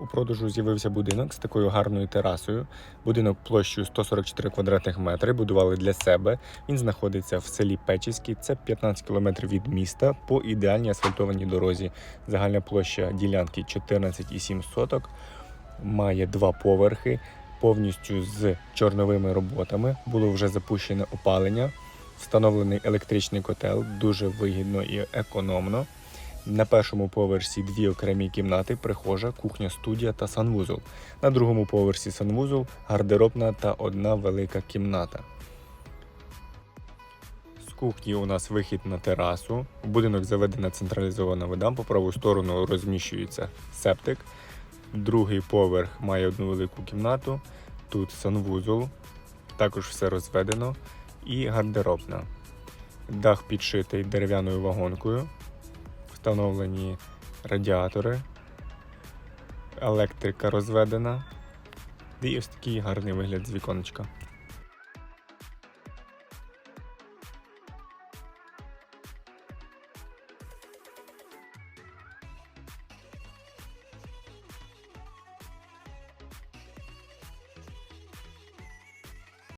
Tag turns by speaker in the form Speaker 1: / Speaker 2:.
Speaker 1: У продажу з'явився будинок з такою гарною терасою. Будинок площею 144 квадратних метри будували для себе. Він знаходиться в селі Печіський. Це 15 кілометрів від міста по ідеальній асфальтованій дорозі. Загальна площа ділянки 14,7 соток. Має два поверхи, повністю з чорновими роботами. Було вже запущене опалення, встановлений електричний котел, дуже вигідно і економно. На першому поверсі дві окремі кімнати, прихожа, кухня, студія та санвузол. На другому поверсі санвузол, гардеробна та одна велика кімната. З кухні у нас вихід на терасу. В будинок заведена централізована вода. По праву сторону розміщується септик. Другий поверх має одну велику кімнату. Тут санвузол, також все розведено. І гардеробна. Дах підшитий дерев'яною вагонкою встановлені радіатори, електрика розведена. І ось такий гарний вигляд з віконечка.